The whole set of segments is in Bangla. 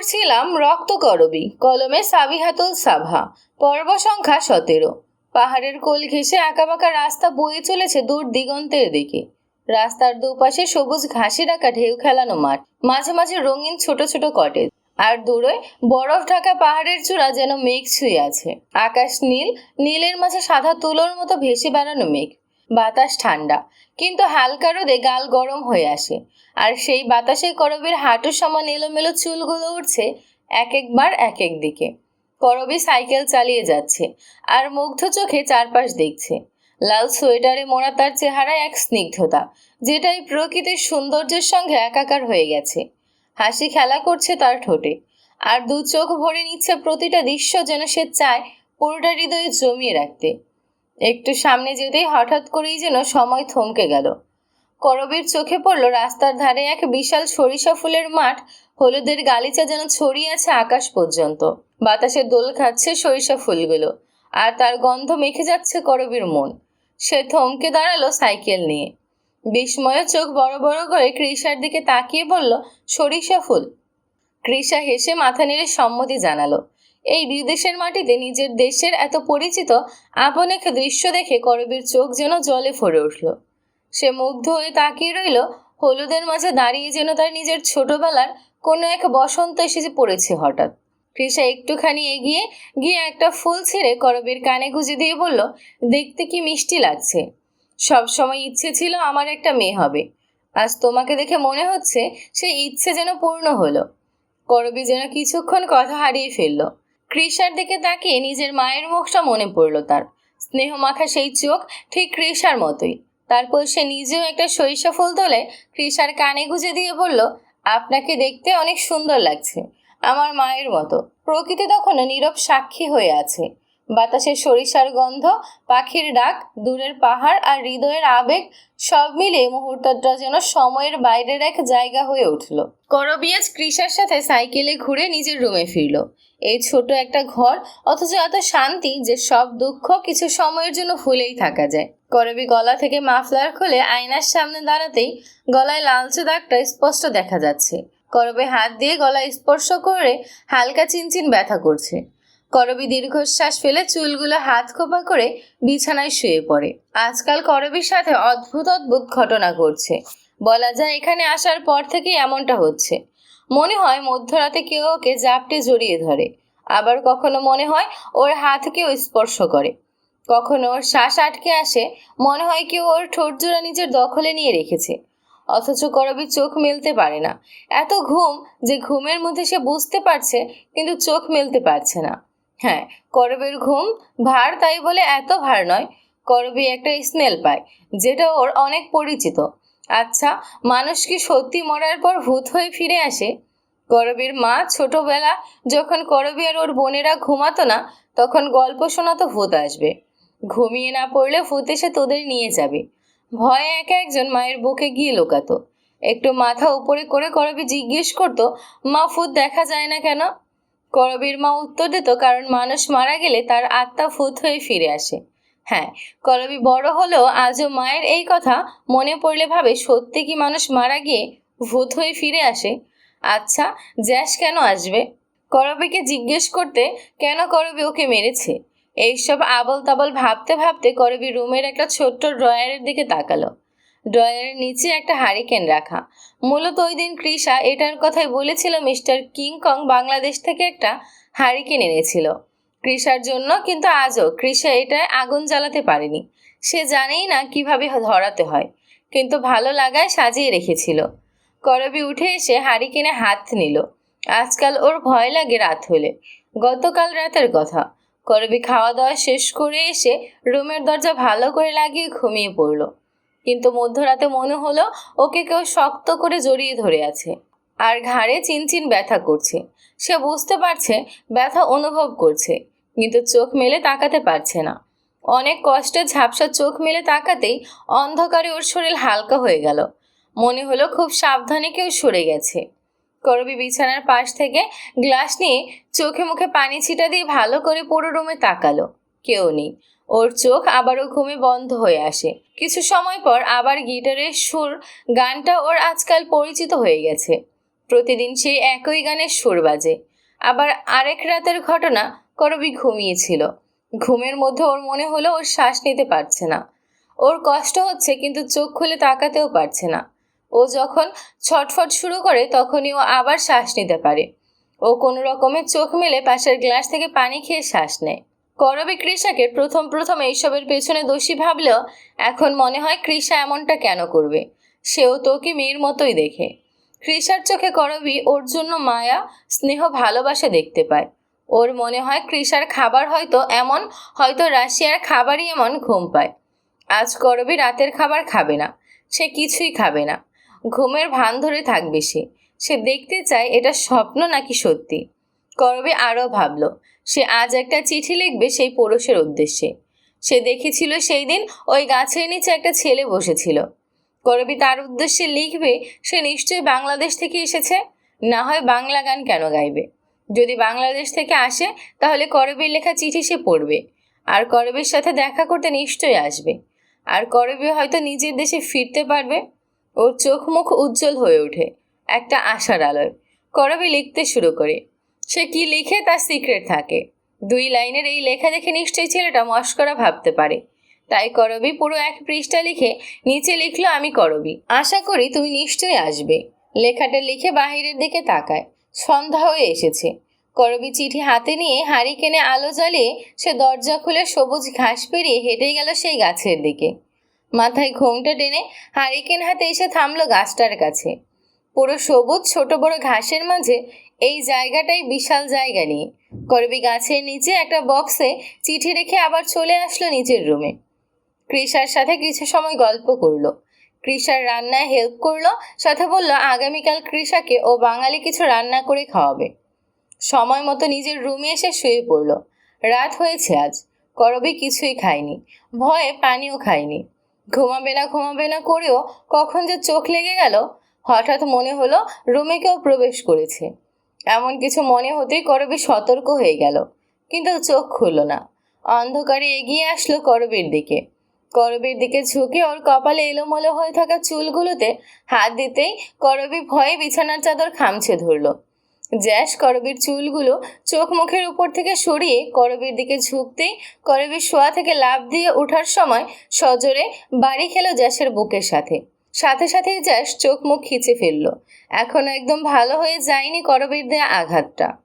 পড়ছিলাম রক্তকরবী, কলমে সাবিহাতুল সাভা পর্ব সংখ্যা সতেরো। পাহাড়ের কোল ঘেঁষে আঁকাবাঁকা রাস্তা বয়ে চলেছে দূর দিগন্তের দিকে। রাস্তার দুপাশে সবুজ ঘাসে ঢাকা ঢেউ খেলানো মাঠ, মাঝে মাঝে রঙিন ছোট ছোট কটেজ। আর দূরে বরফ ঢাকা পাহাড়ের চূড়া যেন মেঘ ছুঁয়ে আছে। আকাশ নীল, নীলের মাঝে সাদা তুলোর মতো ভেসে বেড়ানো মেঘ। বাতাস ঠান্ডা। কিন্তু হালকা রোদে গাল গরম হয়ে আসে। আর সেই বাতাসে করবের হাঁটুর সমান এলোমেলো চুলগুলো উঠছে এক একবার এক এক দিকে। করবি সাইকেল চালিয়ে যাচ্ছে আর মুগ্ধ চোখে চারপাশ দেখছে। লাল সোয়েটারে মোড়া তার চেহারায় এক স্নিগ্ধতা, যেটাই প্রকৃতির সৌন্দর্যের সঙ্গে একাকার হয়ে গেছে। হাসি খেলা করছে তার ঠোঁটে। আর দু চোখ ভরে নিচ্ছে প্রতিটা দৃশ্য যেন সে চায় পুরোটা হৃদয়ে জমিয়ে রাখতে। একটু সামনে যেতেই হঠাৎ করেই যেন সময় থমকে গেল। করবীর চোখে পড়ল রাস্তার ধারে এক বিশাল সরিষা ফুলের মাঠ, হলুদের গালিচা যেন ছড়িয়ে আছে আকাশ পর্যন্ত। বাতাসে দোল খাচ্ছে সরিষা ফুলগুলো, আর তার গন্ধ মেখে যাচ্ছে করবীর মন। সে থমকে দাঁড়াল সাইকেল নিয়ে। বিস্ময়ে চোখ বড় বড় করে কৃষার দিকে তাকিয়ে বলল, সরিষা ফুল? কৃষা হেসে মাথা নেড়ে সম্মতি জানালো। এই বিদেশের মাটিতে নিজের দেশের এত পরিচিত আপন এক দৃশ্য দেখে করবীর চোখ যেন জলে ভরে উঠল। সে মুগ্ধ হয়ে তাকিয়ে রইল, হলুদের মাঝে দাঁড়িয়ে যেন তার নিজের ছোটবেলার কোনো এক বসন্ত এসে পড়েছে হঠাৎ। কৃষা একটুখানি এগিয়ে গিয়ে একটা ফুল ছেড়ে করবীর কানে গুজে দিয়ে বলল, দেখতে কি মিষ্টি লাগছে। সব সময় ইচ্ছে ছিল আমার একটা মেয়ে হবে। আজ তোমাকে দেখে মনে হচ্ছে সেই ইচ্ছে যেন পূর্ণ হলো। করবী যেন কিছুক্ষণ কথা হারিয়ে ফেলল। কৃষার দিকে তাকিয়ে নিজের মায়ের মুখটা মনে পড়ল তার। স্নেহ মাখা সেই চোখ ঠিক কৃষার মতোই। তারপর সে নিজেও একটা সরিষা ফুল তোলে কৃষার কানে গুঁজে দিয়ে বলল, আপনাকে দেখতে অনেক সুন্দর লাগছে। আমার মায়ের মতো। প্রকৃতি তখনও নীরব সাক্ষী হয়ে আছে। বাতাসের সরিষার গন্ধ, পাখির ডাক, দূরের পাহাড় আর হৃদয়ের আবেগ, সব মিলে মুহূর্তটা যেন সময়ের বাইরের এক জায়গা হয়ে উঠল। করবিয়াজ কৃষার সাথে সাইকেলে ঘুরে নিজের রুমে ফিরল। এই ছোট একটা ঘর, অথচ এত শান্তি যে সব দুঃখ কিছু সময়ের জন্য ভুলেই থাকা যায়। করবি গলা থেকে মাফলার খুলে আয়নার সামনে দাঁড়াতেই গলায় লালচে দাগটা স্পষ্ট দেখা যাচ্ছে। করবে হাত দিয়ে গলা স্পর্শ করে হালকা চিনচিন ব্যথা করছে। করবি দীর্ঘশ্বাস ফেলে চুলগুলো হাত খোপা করে বিছানায় শুয়ে পড়ে। আজকাল করবির সাথে অদ্ভুত অদ্ভুত ঘটনা ঘটছে। বলা যায় এখানে আসার পর থেকেই এমনটা হচ্ছে। মনে হয় মধ্যরাতে কেউ ওকে জাপটে জড়িয়ে ধরে। আবার কখনো মনে হয় ওর হাত কেউ স্পর্শ করে। কখনো ওর শ্বাস আটকে আসে, মনে হয় কেউ ওর ঠোঁট জোড়া নিজের দখলে নিয়ে রেখেছে। অথচ করবি চোখ মেলতে পারে না। এত ঘুম যে ঘুমের মধ্যে সে বুঝতে পারছে, কিন্তু চোখ মেলতে পারছে না। হ্যাঁ করবের ঘুম ভার তাই বলে এত ভার নয়। করবি একটা স্মেল পায়, যেটা ওর অনেক পরিচিত। আচ্ছা মানুষ কি সত্যি মরার পর ভূত হয়ে ফিরে আসে? করবীর মা ছোটবেলা যখন করবি আর ওর বোনেরা ঘুমাতো না, তখন গল্প শোনাতো ভূত আসবে। ঘুমিয়ে না পড়লে ভূত এসে তোদের নিয়ে যাবে। ভয়ে একা একজন মায়ের বুকে গিয়ে লোকাতো। একটু মাথা উপরে করে করবি জিজ্ঞেস করতো, মা, ভূত দেখা যায় না কেন? করবীর মা উত্তর দিত, কারণ মানুষ মারা গেলে তার আত্মা ভূত হয়ে ফিরে আসে। হ্যাঁ করবি বড় হলেও আজও মায়ের এই কথা মনে পড়লে ভাবে, সত্যি কি মানুষ মারা গিয়ে ভূত হয়ে ফিরে আসে? আচ্ছা জ্যাস কেন আসবে? করবিকে জিজ্ঞেস করতে কেন করবি ওকে মেরেছে? এইসব আবল তাবল ভাবতে ভাবতে করবি রুমের একটা ছোট্ট ড্রয়ারের দিকে তাকালো। ড্রয়ারের নিচে একটা হারিকেন রাখা। মূলত ওই দিন কৃষা এটার কথাই বলেছিল মিস্টার কিংকং বাংলাদেশ থেকে একটা হারিকেন এনেছিল। কৃষার জন্য কিন্তু আজও কৃষা এটায় আগুন জ্বালাতে পারেনি। সে জানেই না কীভাবে ধরাতে হয়, কিন্তু ভালো লাগায় সাজিয়ে রেখেছিল। করবি উঠে এসে হারিকেনে হাত নিল। আজকাল ওর ভয় লাগে রাত হলে। গতকাল রাতের কথা। করবি খাওয়া দাওয়া শেষ করে এসে রুমের দরজা ভালো করে লাগিয়ে ঘুমিয়ে পড়ল। কিন্তু মধ্যরাতে মনে হলো ওকে কেউ শক্ত করে জড়িয়ে ধরে আছে। আর ঘাড়ে চিনচিন ব্যথা করছে। সে বুঝতে পারছে ব্যথা অনুভব করছে, কিন্তু চোখ মেলে তাকাতে পারছে না। অনেক কষ্টে ঝাপসা চোখ মেলে তাকাতেই অন্ধকারে ওর শরীর হালকা হয়ে গেল। মনে হলো খুব সাবধানে কেউ সরে গেছে। করবি বিছানার পাশ থেকে গ্লাস নিয়ে চোখে মুখে পানি ছিটা দিয়ে ভালো করে পুরো রুমে তাকালো। কেউ নেই। ওর চোখ আবারও ঘুমে বন্ধ হয়ে আসে। কিছু সময় পর আবার গিটারের সুর, গানটা ওর আজকাল পরিচিত হয়ে গেছে। প্রতিদিন সেই একই গানের সুর বাজে। আবার আরেক রাতের ঘটনা করবি ঘুমিয়েছিল। ঘুমের মধ্যে ওর মনে হলো ওর শ্বাস নিতে পারছে না। ওর কষ্ট হচ্ছে কিন্তু চোখ খুলে তাকাতেও পারছে না। ও যখন ছটফট শুরু করে তখনই ও আবার শ্বাস নিতে পারে। ও কোনো রকমের চোখ মেলে পাশের গ্লাস থেকে পানি খেয়ে শ্বাস নেয়। করবি কৃষাকে প্রথম প্রথম এইসবের পেছনে দোষী ভাবলেও এখন মনে হয় কৃষা এমনটা কেন করবে? সেও তোকে মেয়ের মতোই দেখে। কৃষার চোখে করবি ওর জন্য মায়া, স্নেহ, ভালোবাসা দেখতে পায়। ওর মনে হয় কৃষার খাবার হয়তো এমন, হয়তো রাশিয়ার খাবারই এমন ঘুম পায়। আজ করবি রাতের খাবার খাবে না, সে কিছুই খাবে না। ঘুমের ভান ধরে থাকবে সে। সে দেখতে চায় এটা স্বপ্ন নাকি সত্যি? করবি আরও ভাবল। সে আজ একটা চিঠি লিখবে সেই পুরুষের উদ্দেশ্যে। সে দেখেছিল সেই দিন ওই গাছের নিচে একটা ছেলে বসেছিল। করবি তার উদ্দেশ্যে লিখবে, সে নিশ্চয়ই বাংলাদেশ থেকে এসেছে? না হয় বাংলা গান কেন গাইবে? যদি বাংলাদেশ থেকে আসে, তাহলে করবীর লেখা চিঠি সে পড়বে। আর করবীর সাথে দেখা করতে নিশ্চয়ই আসবে। আর করবি হয়তো নিজের দেশে ফিরতে পারবে। ওর চোখ মুখ উজ্জ্বল হয়ে ওঠে। একটা আশার আলোয়। করবি লিখতে শুরু করে। সে কি লিখে তার সিক্রেট থাকে? দুই লাইনের এই লেখা দেখে নিশ্চয়ই ছেলেটা মস্করা ভাবতে পারে। তাই করবি পুরো এক পৃষ্ঠা লিখে নিচে লিখলো, আমি করবি। আশা করি তুমি নিশ্চয়ই আসবে। লেখাটা লিখে বাহিরের দিকে তাকায়। সন্ধ্যা হয়ে এসেছে। করবি চিঠি হাতে নিয়ে হারিকেনে আলো জ্বালিয়ে সে দরজা খুলে সবুজ ঘাস পেরিয়ে হেঁটে গেল সেই গাছের দিকে। মাথায় ঘোমটা টেনে হারিকেন হাতে এসে থামলো গাছটার কাছে। পুরো সবুজ ছোট বড় ঘাসের মাঝে এই জায়গাটাই বিশাল জায়গা নিয়ে। করবি গাছের নিচে একটা বক্সে চিঠি রেখে আবার চলে আসলো নিজের রুমে কৃষার সাথে কিছু সময় গল্প করল। কৃষার রান্নায় হেল্প করল, সাথে বলল, আগামীকাল কৃষাকে ও বাঙালি কিছু রান্না করে খাওয়াবে। সময় মতো নিজের রুমে এসে শুয়ে পড়ল। রাত হয়েছে আজ। করবি কিছুই খায়নি। ভয়ে পানিও খায়নি। ঘুমাবে না ঘুমাবে না করেও কখন যে চোখ লেগে গেল, হঠাৎ মনে হলো রুমে কেউ প্রবেশ করেছে। এমন কিছু মনে হতেই করবি সতর্ক হয়ে গেল। কিন্তু চোখ খুলল না। অন্ধকারে এগিয়ে আসলো করবীর দিকে। করবীর দিকে ঝুঁকে ওর কপালে এলোমলো হয়ে থাকা চুলগুলোতে হাত দিতেই করবি ভয়ে বিছানার চাদর খামছে ধরলো। জ্যাস করবীর চুলগুলো চোখ মুখের উপর থেকে সরিয়ে করবীর দিকে ঝুঁকতেই করবীর শোয়া থেকে লাভ দিয়ে ওঠার সময় সজোরে বাড়ি খেলো জ্যাসের বুকের সাথে। সাথে সাথেই জ্যাস চোখ মুখ খিচে ফেলল। এখনও একদম ভালো হয়ে যায়নি করবীর দেয়া আঘাতটা।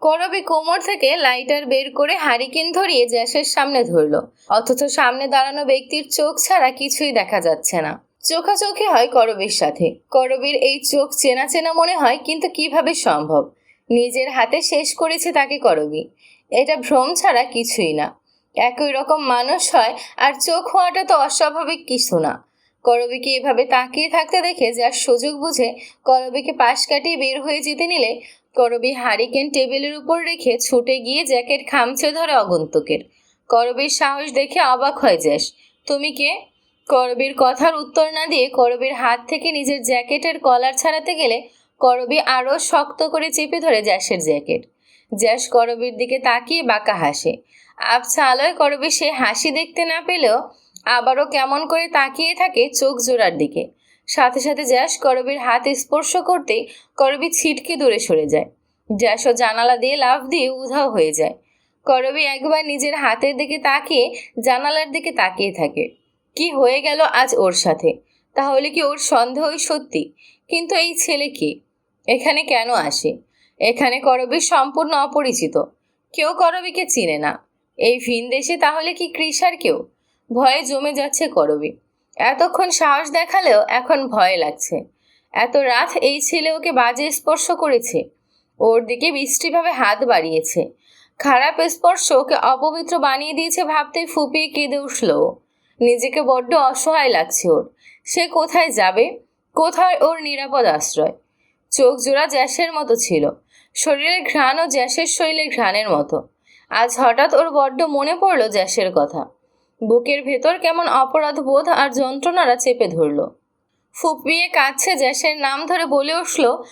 করবি কোমর থেকে লাইটার বের করে হারিকেন ধরিয়ে জ্যাসের সামনে ধরল। অথচ সামনে দাঁড়ানো ব্যক্তির চোখ ছাড়া কিছুই দেখা যাচ্ছে না। চোখাচোখি হয় করবীর সাথে। করবীর এই চোখ চেনা চেনা মনে হয়, কিন্তু কীভাবে সম্ভব? নিজের হাতে শেষ করেছে তাকে করবি। এটা ভ্রম ছাড়া কিছুই না। একই রকম মানুষ হয়, আর চোখ হওয়াটা তো অস্বাভাবিক কিছু না। করবিকে এভাবে তাকিয়ে থাকতে দেখে যার সুযোগ বুঝে করবিকে পাশ কাটিয়ে বের হয়ে যেতে নিলে করবি হারিকেন টেবিলের উপর রেখে ছুটে গিয়ে জ্যাকেট খামছে ধরে অগন্তুকের করবির সাহস দেখে অবাক হয়ে যাস তুমি কে? করবীর কথার উত্তর না দিয়ে করবীর হাত থেকে নিজের জ্যাকেটের কলার ছাড়াতে গেলে করবি আরও শক্ত করে চেপে ধরে জ্যাসের জ্যাকেট। জ্যাস করবীর দিকে তাকিয়ে বাঁকা হাসে। আবছা আলোয় করবি সে হাসি দেখতে না পেলেও আবারও কেমন করে তাকিয়ে থাকে চোখ জোড়ার দিকে। সাথে সাথে জ্যাস করবীর হাত স্পর্শ করতে করবি ছিটকে দূরে সরে যায়। জ্যাসও জানালা দিয়ে লাফ দিয়ে উধাও হয়ে যায়। করবি একবার নিজের হাতের দিকে তাকিয়ে জানালার দিকে তাকিয়ে থাকে। কি হয়ে গেল আজ ওর সাথে? তাহলে কি ওর সন্দেহই সত্যি? কিন্তু এই ছেলে কি? এখানে কেন আসে? এখানে করবি সম্পূর্ণ অপরিচিত। কেউ করবিকে চিনে না। এই ভিন দেশে তাহলে কি কৃষার কেউ? ভয়ে জমে যাচ্ছে করবি। এতক্ষণ সাহস দেখালেও এখন ভয় লাগছে। এত রাত এই ছেলে ওকে বাজে স্পর্শ করেছে। ওর দিকে বৃষ্টিভাবে হাত বাড়িয়েছে। খারাপ স্পর্শ ওকে অপবিত্র বানিয়ে দিয়েছে ভাবতেই ফুপিয়ে কেঁদে উঠল। নিজেকে বড্ড অসহায় লাগছে ওর। সে কোথায় যাবে? কোথায় ওর নিরাপদ আশ্রয়? চোখ জোড়া জ্যাসের মতো ছিল। শরীরের ঘ্রাণ ও জ্যাসের শরীরের ঘ্রাণের মতো। আজ হঠাৎ ওর বড্ড মনে পড়ল জ্যাসের কথা। বুকের ভেতর কেমন অপরাধ বোধ আর যন্ত্রণারা চেপে ধরলো। ফুপিয়ে কাঁদছে, জ্যাসের নাম ধরে বলে উঠল,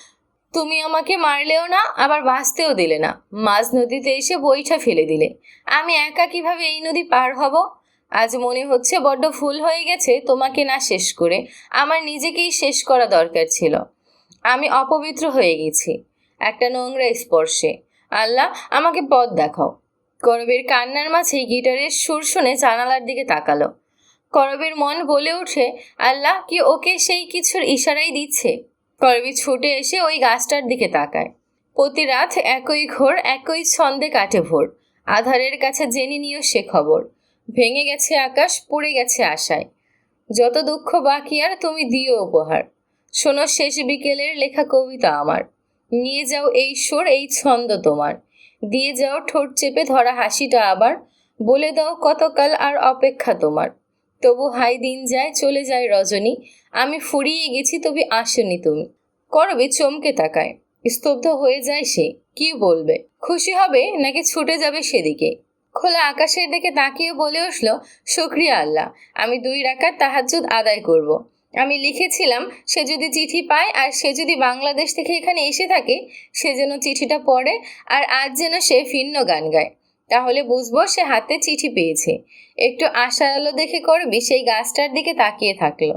তুমি আমাকে মারলেও না, আবার বাঁচতেও দিলে না। মাঝ নদীতে এসে বইটা ফেলে দিলে। আমি একা কীভাবে এই নদী পার হব? আজ মনে হচ্ছে বড্ড ভুল হয়ে গেছে, তোমাকে না শেষ করে। আমার নিজেকেই শেষ করা দরকার ছিল। আমি অপবিত্র হয়ে গেছি। একটা নোংরা স্পর্শে। আল্লাহ, আমাকে পথ দেখাও। করবীর কান্নার মাঝে গিটারের সুর শুনে জানালার দিকে তাকালো। করবের মন বলে ওঠে, আল্লাহ, কি ওকে সেই কিছুর ইশারাই দিচ্ছে? করবি ছুটে এসে ওই গাছটার দিকে তাকায়। প্রতি রাত একই ঘোর, একই ছন্দে কাটে ভোর। আধারের কাছে জেনে নিও সে খবর। ভেঙে গেছে আকাশ, পড়ে গেছে আশায়। যত দুঃখ বাকি আর তুমি দিও উপহার। শোনো শেষ বিকেলের লেখা কবিতা আমার। নিয়ে যাও এই সুর, এই ছন্দ তোমার। দিয়ে যাও, ঠোঁট চেপে ধরা হাসিটা আবার। বলে দাও, কতকাল আর অপেক্ষা তোমার। তবু হাই দিন যায়, চলে যায় রজনী। আমি ফুরিয়ে গেছি, তবে আসনি তুমি। করবে চমকে তাকায়। স্তব্ধ হয়ে যায় সে। কি বলবে? খুশি হবে, নাকি ছুটে যাবে সেদিকে? খোলা আকাশের দিকে তাকিয়ে বলে উঠল, শুক্রিয়া আল্লাহ, আমি দুই রাকাত তাহাজ্জুদ আদায় করব। আমি লিখেছিলাম, সে যদি চিঠি পায় আর সে যদি বাংলাদেশ থেকে এখানে এসে থাকে, সে যেন চিঠিটা পড়ে আর আজ যেন সে ভিন্ন গান গায়। তাহলে বুঝব সে হাতে চিঠি পেয়েছে। একটু আশার আলো দেখে করবি, সেই গাছটার দিকে তাকিয়ে থাকল।